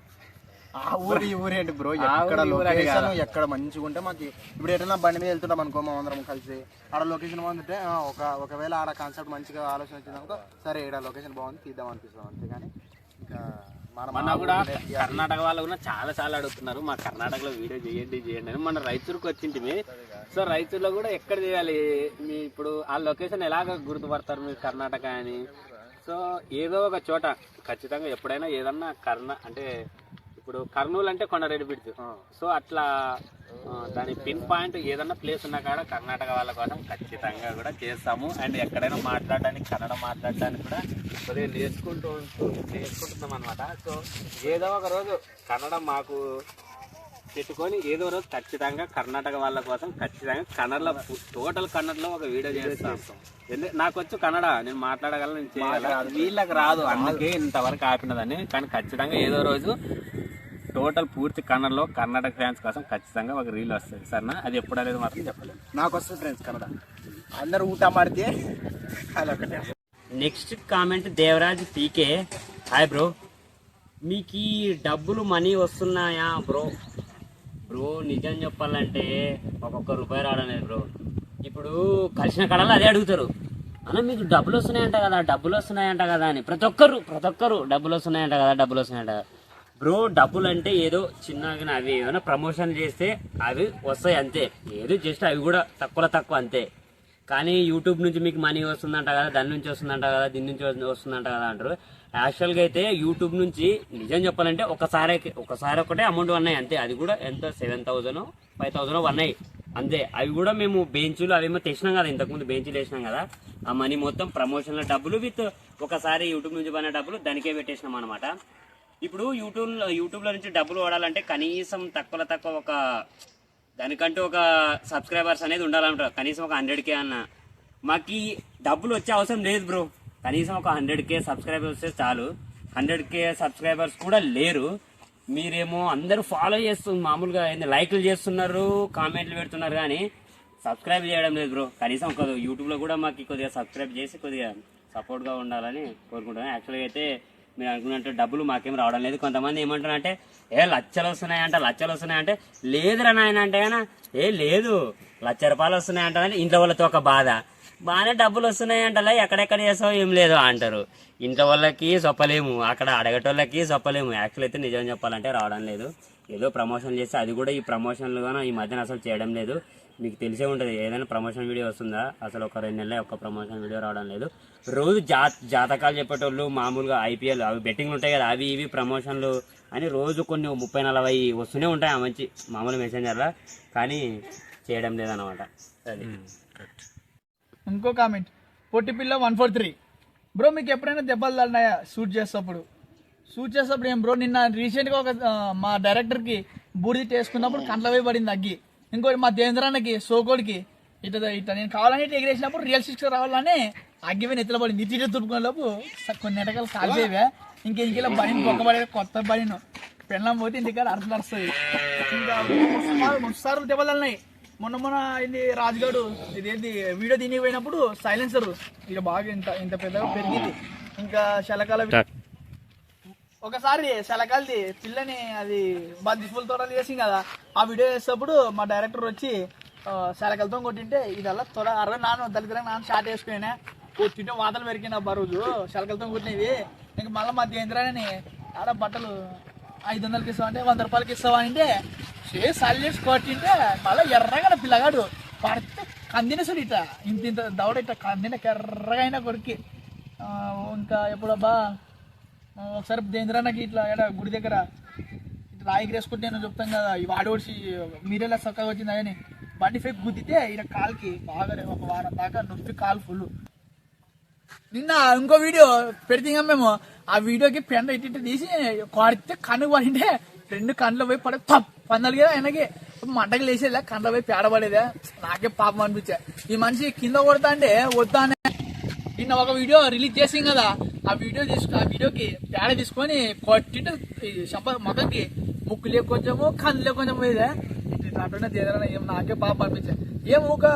ఆ ఊరు ఈ ఊరు ఏంటి బ్రో. ఎక్కడ లొకేషన్? ఎక్కడ మంచిగా ఉంటే మాకు ఇప్పుడు ఎటైనా బండి మీద వెళ్తుంటాం అనుకో మా అందరం కలిసి. ఆడ లొకేషన్ బాగుందంటే ఒక ఒకవేళ ఆడ కాన్సెప్ట్ మంచిగా ఆలోచన వచ్చింది అనుకో సరే ఈడ లొకేషన్ బాగుంది తీద్దాం అనిపిస్తాం అంతేగాని ఇంకా మన కూడా కర్ణాటక వాళ్ళు కూడా చాలా చాలా అడుగుతున్నారు మా కర్ణాటకలో వీడియో చేయండి చేయండి అని. మన రైచూరుకి వచ్చింటిమి సో రైచూరులో కూడా ఎక్కడ చేయాలి? మీ ఇప్పుడు ఆ లొకేషన్ ఎలాగ గుర్తుపడతారు మీరు కర్ణాటక అని? సో ఏదో ఒక చోట ఖచ్చితంగా ఎప్పుడైనా ఏదన్నా కర్ణ అంటే ఇప్పుడు కర్నూలు అంటే కొండరెడ్డి బ్రిడ్జ్ సో అట్లా దాని పిన్ పాయింట్ ఏదన్నా ప్లేస్ ఉన్నా కాడ కర్ణాటక వాళ్ళ కోసం ఖచ్చితంగా కూడా చేస్తాము. అండ్ ఎక్కడైనా మాట్లాడడానికి కన్నడ మాట్లాడడానికి కూడా కొద్దిగా నేర్చుకుంటూ ఉంటూ నేర్చుకుంటున్నాం అనమాట సో ఏదో ఒక రోజు కన్నడ మాకు పెట్టుకొని ఏదో రోజు ఖచ్చితంగా కర్ణాటక వాళ్ళ కోసం ఖచ్చితంగా కన్నడలో టోటల్ కన్నడలో ఒక వీడియో చేస్తాం. నాకు వచ్చు కన్నడ నేను మాట్లాడగలను నేను చేయగలను. వీళ్ళకి రాదు. అందుకే ఇంతవరకు ఆపినదని. కానీ ఖచ్చితంగా ఏదో రోజు టోటల్ పూర్తి కన్నడలో కర్ణాటక ఫ్యాన్స్ కోసం ఖచ్చితంగా ఒక రీల్ వస్తుంది. సరేనా? అది ఎప్పుడు అనేది మాత్రం చెప్పలేదు నాకు వస్తుంది ఫ్రెండ్స్ కన్నడ. అందరు ఊట అదొకటే next comment Devaraj PK. Hi bro మీకు ఈ డబ్బులు మనీ వస్తున్నాయా బ్రో బ్రో నిజం చెప్పాలంటే ఒక్కొక్క రూపాయి రావడం లేదు బ్రో ఇప్పుడు కలిసిన కళలు అదే అడుగుతారు. అన్న మీకు డబ్బులు వస్తున్నాయంట కదా డబ్బులు వస్తున్నాయంట కదా అని. ప్రతి ఒక్కరు ప్రతి ఒక్కరు డబ్బులు వస్తున్నాయంట కదా డబ్బులు వస్తున్నాయంట కదా. బ్రో డబ్బులు అంటే ఏదో చిన్నగా అవి ఏమైనా ప్రమోషన్ చేస్తే అవి వస్తాయి అంతే. ఏదో జస్ట్ అవి కూడా తక్కువ తక్కువ అంతే. కానీ యూట్యూబ్ నుంచి మీకు మనీ వస్తుందంట కదా దాని నుంచి వస్తుందంట కదా దీని నుంచి వస్తుందంట కదా అంటారు. యాక్చువల్గా అయితే యూట్యూబ్ నుంచి నిజం చెప్పాలంటే ఒకసారి ఒకసారి ఒకటే అమౌంట్ ఉన్నాయి అంతే. అది కూడా ఎంత? సెవెన్ థౌజండ్ ఫైవ్ థౌజండ్ ఉన్నాయి అంతే. అవి కూడా మేము బెంచులు అవేమో తెచ్చినాం కదా ఇంతకుముందు బెంచులు వేసినాం కదా. ఆ మనీ మొత్తం ప్రమోషన్ల డబ్బులు విత్ ఒకసారి యూట్యూబ్ నుంచి పడిన డబ్బులు దానికే పెట్టేసినాం అనమాట ఇప్పుడు యూట్యూబ్ యూట్యూబ్లో నుంచి డబ్బులు వాడాలంటే కనీసం తక్కువ తక్కువ ఒక దానికంటూ ఒక సబ్స్క్రైబర్స్ అనేది ఉండాలంటారు. కనీసం ఒక హండ్రెడ్ కే అన్న. మాకు డబ్బులు వచ్చే అవసరం లేదు బ్రో. కనీసం ఒక హండ్రెడ్ కే సబ్స్క్రైబర్స్ వస్తే చాలు. హండ్రెడ్ కే సబ్స్క్రైబర్స్ కూడా లేరు. మీరేమో అందరూ ఫాలో చేస్తు మామూలుగా ఏంది లైక్లు చేస్తున్నారు కామెంట్లు పెడుతున్నారు కానీ సబ్స్క్రైబ్ చేయడం లేదు బ్రో. కనీసం ఒక యూట్యూబ్లో కూడా మాకు కొద్దిగా సబ్స్క్రైబ్ చేసి కొద్దిగా సపోర్ట్గా ఉండాలని కోరుకుంటున్నాను. యాక్చువల్గా అయితే మీరు అనుకున్నట్టు డబ్బులు మాకేం రావడం లేదు. కొంతమంది ఏమంటారంటే ఏ లచ్చలు వస్తున్నాయంట లచ్చలు వస్తున్నాయంటే. లేదురా నాయన అంటే కానీ ఏ లేదు లచ్చ రూపాయలు వస్తున్నాయంట ఇంట్లో వాళ్ళతో ఒక బాధ. బాగానే డబ్బులు వస్తున్నాయంటలే ఎక్కడెక్కడ చేసావు ఏం లేదు అంటారు. ఇంట్లో వాళ్ళకి చెప్పలేము అక్కడ అడగటోళ్ళకి చెప్పలేము యాక్చువల్ అయితే నిజం చెప్పాలంటే రావడం లేదు. ఏదో ప్రమోషన్ చేస్తే అది కూడా ఈ ప్రమోషన్లు కానీ ఈ మధ్యన అసలు చేయడం లేదు. మీకు తెలిసే ఉంటుంది ఏదైనా ప్రమోషన్ వీడియో వస్తుందా? అసలు ఒక రెండు నెలలే ఒక్క ప్రమోషన్ వీడియో రావడం లేదు. రోజు జా జాతకాలు చెప్పేటోళ్ళు మామూలుగా ఐపీఎల్ అవి బెట్టింగ్లు ఉంటాయి కదా అవి ఇవి ప్రమోషన్లు అని రోజు కొన్ని ముప్పై నలభై వస్తూనే ఉంటాయి ఆ మంచి మామూలు మెసెంజర్లో కానీ చేయడం లేదన్నమాట. అది. ఇంకో కామెంట్ పొట్టి పిల్ల వన్ ఫోర్ త్రీ బ్రో మీకు ఎప్పుడైనా దెబ్బలు తగినాయా షూట్ చేసేటప్పుడు? షూట్ చేసేటప్పుడు ఏం బ్రో నిన్న రీసెంట్గా ఒక మా డైరెక్టర్కి బూడిది వేసుకున్నప్పుడు కంట్ల పోయి పడింది అగ్గి. ఇంకోటి మా దేవేంద్రానికి సోకోడికి ఇట్లా ఇట్ట నేను కావాలని ఇట్లా ఎగిరేసినప్పుడు రియల్ సిక్స్ రావాలని అగ్గిపోయిన పోయి నెత్తిలో పడింది ఇటు తుడుకునే లోపు కొన్ని ఎటకాలు కాలిపోయేవే ఇంకెందుకెళ్ళి బడిని పొక్కబడే కొత్త బడిను. పెళ్ళం పోతే ఇంటికాడ అర్థం నడుస్తుంది ఇంకా ముస్తు సార్లు మొన్న మొన్న ఇది రాజుగాడు ఇదేంటి వీడియో తిని పోయినప్పుడు సైలెన్సర్ ఇక బాగా ఇంత ఇంత పెద్దగా పెరిగింది. ఇంకా శలకాల ఒకసారి సెలకల్ది పిల్లని అది బంతిపూల తోటలు చేసింది కదా ఆ వీడియో చేసేటప్పుడు మా డైరెక్టర్ వచ్చి సెలకలతో కొట్టింటే కొట్టింటే ఇదల్లా త్వర అరవై నాన్న దళితులకు నాన్న షార్ట్ వేసుకునే కొట్టింటే వాతలు పెరిగిన అబ్బా రోజు. సెలకలతో కొట్టినవి. ఇంకా మళ్ళీ మా దేంద్రాని ఆడ బట్టలు ఐదు వందలకి ఇస్తామంటే అంటే వంద రూపాయలకి ఇస్తావా అంటే చే సల్ చేసి కొట్టింటే మళ్ళీ ఎర్రగా పిల్లగాడు పడితే కందినసుడు ఇట. ఇంత ఇంత దౌడ ఇట కందిన ఎర్రగా అయినా కొరికి ఇంకా ఎప్పుడబ్బా ఒకసారి ఒకసారి దేంద్రానికి ఇట్లా ఈడ గుడి దగ్గర ఇట్లా రాయికి వేసుకుంటే నేను చెప్తాను కదా ఈ వాడి మీరేలా చక్కగా వచ్చింది అని. బండి ఫేక్ గుద్దితే ఈడ కాల్కి బాగా ఒక వారం దాకా నొప్పి కాలు ఫుల్ నిన్న ఇంకో వీడియో పెడితే మేము ఆ వీడియోకి పెండ ఇట్టి తీసి కొడితే కన్ను పడింటే రెండు కళ్ళు పోయి పడ తప్ పందాలు కదా ఆయనకి. మంటకి లేచేలా కండ్ల పోయి పేడ పడేదే. నాకే పాపం అనిపించా. ఈ మనిషి కింద కొడతా అంటే వద్దా అనే నిన్న ఒక వీడియో రిలీజ్ చేసింది కదా ఆ వీడియో తీసుకు ఆ వీడియోకి పేడ తీసుకొని కొట్టిట్టు ఈ శంప మొక్కకి ముక్కులే కొంచెము కళ్ళే కొంచెం ఇదే. ఇట్లా అంటుంటే తీరాలని ఏం నాకే బాగా అనిపించా ఏం ఒక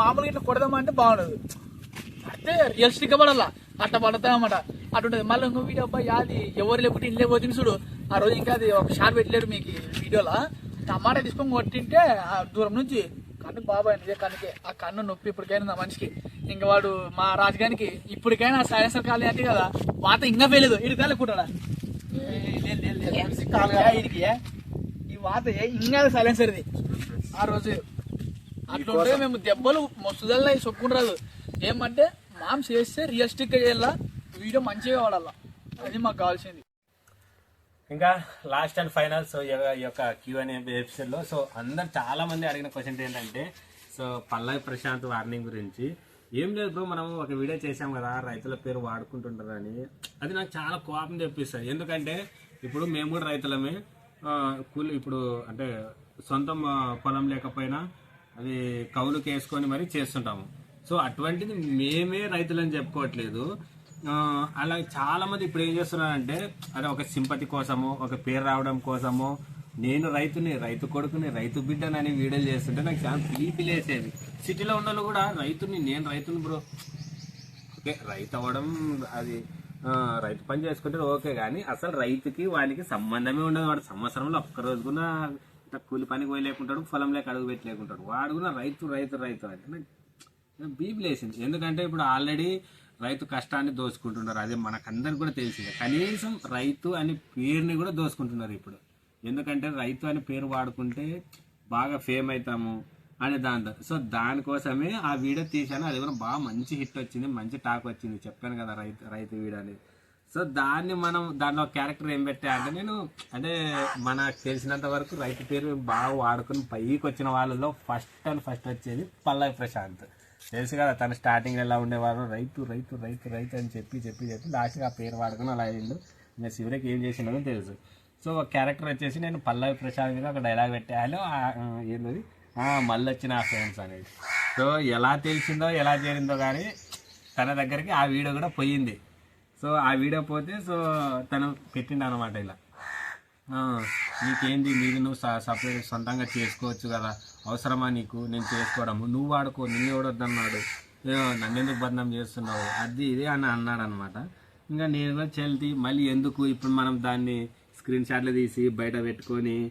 మామూలుగా ఇట్లా కొడదామంటే బాగుండదు. అంటే రియలిస్టిక్గా పడాలా. అట్లా పడతామన్నమాట అటుంటది. మళ్ళీ ఇంకో వీడియో అబ్బాయి అది ఎవరు లేకుంటే ఇల్లే పోతుంది చూడు. ఆ రోజు ఇంకా అది ఒక షార్ట్ పెట్టలేరు మీకు వీడియోలో. టమాటా తీసుకొని కొట్టింటే ఆ దూరం నుంచి కన్ను బాబాయ్ నిజే కన్నుకి. ఆ కన్ను నొప్పి ఇప్పటికైనా నా మనిషికి. ఇంకా వాడు మా రాజుగానికి ఇప్పటికైనా సైలెన్సర్ కాలే అంటే కదా వాత ఇంకా వేయలేదు ఇటు కాలేకుంటాడా ఇడికి ఈ వాత ఇంకా సైలెన్సర్ది. ఆ రోజు అట్లుంటే మేము దెబ్బలు మస్తుదల్లా సొక్కుండరాదు ఏమంటే మామ్ చేస్తే రియలిస్టిక్గా చేయాలా? వీడియో మంచిగా వాడాలా? అది మాకు కావాల్సింది. ఇంకా లాస్ట్ అండ్ ఫైనల్ సో ఈ యొక్క క్యూ అనే సో అందరు చాలా మంది అడిగిన క్వశ్చన్ ఏంటంటే సో పల్లవి ప్రశాంత్ వార్నింగ్ గురించి. ఏం లేదు బ్రో మనం ఒక వీడియో చేసాం కదా రైతుల పేరు వాడుకుంటుంటారని. అది నాకు చాలా కోపం తెప్పిస్తుంది ఎందుకంటే ఇప్పుడు మేము కూడా రైతులమే. కూలి ఇప్పుడు అంటే సొంతం పొలం లేకపోయినా అది కౌలుకి వేసుకొని మరి చేస్తుంటాము. సో అటువంటిది మేమే రైతులని చెప్పుకోవట్లేదు. అలా చాలా మంది ఇప్పుడు ఏం చేస్తున్నారంటే అదే ఒక సింపతి కోసము ఒక పేరు రావడం కోసము నేను రైతుని రైతు కొడుకుని రైతు బిడ్డని అని వీడియోలు చేస్తుంటే నాకు చాలా పిలిపిలేసేది సిటీలో ఉన్న వాళ్ళు కూడా రైతుని నేను రైతుని బ్రో. ఓకే రైతు అవ్వడం అది రైతు పని చేసుకుంటే ఓకే కానీ అసలు రైతుకి వానికి సంబంధమే ఉండదు. వాడు సంవత్సరంలో ఒక్క రోజు కూడా కూలి పనికి పోయలేకుంటాడు పొలం లేక అడుగు పెట్టలేకుంటాడు. వాడు కూడా రైతు రైతు రైతు అంటే నాకు బీపీ లేసింది. ఎందుకంటే ఇప్పుడు ఆల్రెడీ రైతు కష్టాన్ని దోచుకుంటున్నారు. అదే మనకందరికి కూడా తెలిసిందే. కనీసం రైతు అనే పేరుని కూడా దోచుకుంటున్నారు ఇప్పుడు. ఎందుకంటే రైతు అనే పేరు వాడుకుంటే బాగా ఫేమ్ అవుతాము అనే దాంతో సో దానికోసమే ఆ వీడియో తీశాను. అది కూడా బాగా మంచి హిట్ వచ్చింది మంచి టాక్ వచ్చింది. చెప్పాను కదా రైతు రైతు వీడియో అనేది. సో దాన్ని మనం దానిలో క్యారెక్టర్ ఏం పెట్టా అంటే నేను అంటే మనకు తెలిసినంత వరకు రైతు పేరు బాగా వాడుకుని పైకి వచ్చిన వాళ్ళలో ఫస్ట్ అండ్ ఫస్ట్ వచ్చేది పల్లవి ప్రశాంత్. తెలుసు కదా తన స్టార్టింగ్ ఎలా ఉండేవారు. రైతు రైతు రైతు రైతు అని చెప్పి చెప్పి చెప్పి లాస్ట్గా ఆ పేరు వాడుకుని అలా అయ్యిండు ఇంకా శివరికి ఏం చేసినాడో తెలుసు. సో ఒక క్యారెక్టర్ వచ్చేసి నేను పల్లవి ప్రశాంత్గా ఒక డైలాగ్ పెట్టాను ఏంటది మళ్ళీ వచ్చిన ఆ ఫ్రెండ్స్ అనేది సో ఎలా తెలిసిందో ఎలా చేరిందో కానీ తన దగ్గరికి ఆ వీడియో కూడా పోయింది. సో ఆ వీడియో పోతే సో తను పెట్టిండు అనమాట ఇలా. నీకేంది? నీది నువ్వు స- సపరేట్ సొంతంగా చేసుకోవచ్చు కదా. అవసరమా నీకు? నేను చేసుకోవడము. నువ్వు వాడుకో నిన్ను ఎవడొద్దన్నాడు? నన్నెందుకు నన్ను ఎందుకు బదనాం చేస్తున్నావు? అది ఇది అని అన్నాడు అనమాట ఇంకా నేను కూడా చెల్తి మళ్ళీ ఎందుకు? ఇప్పుడు మనం దాన్ని స్క్రీన్ షాట్లు తీసి బయట పెట్టుకొని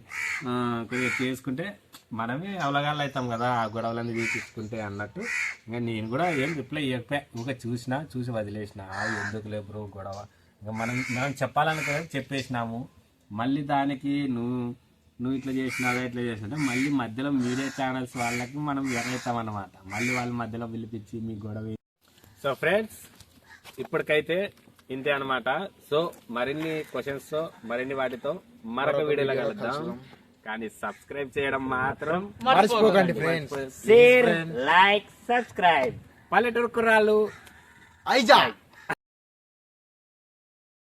కొద్దిగా చేసుకుంటే మనమే అవలగాళ్ళు అవుతాం కదా ఆ గొడవలన్నీ తీపించుకుంటే అన్నట్టు. ఇంకా నేను కూడా ఏం రిప్లై ఇవ్వకపోయా ఇంకా చూసినా చూసి వదిలేసిన. ఆ, ఎందుకులే బ్రో గొడవ? ఇంకా మనం మనం చెప్పాలనుకునేది చెప్పేసినాము. మళ్ళీ దానికి నువ్వు నువ్వు ఇట్లా చేసినావా ఇట్లా చేసినా మళ్ళీ మధ్యలో మీడియా ఛానల్స్ వాళ్ళకి మనం ఎర్రెత్తాం అనమాట మళ్ళీ వాళ్ళ మధ్యలో పిలిపించి మీ గొడవ సో ఫ్రెండ్స్ ఇప్పటికైతే ఇంతే అన్నమాట. సో మరిన్ని క్వశ్చన్స్తో మరిన్ని వాటితో మరొక వీడియోలో కలుద్దాం. కానీ సబ్స్క్రైబ్ చేయడం మాత్రం మర్చిపోకండి ఫ్రెండ్స్ షేర్ లైక్ సబ్స్క్రైబ్ పల్లెటూరు కుర్రాళ్ళు. ఐజా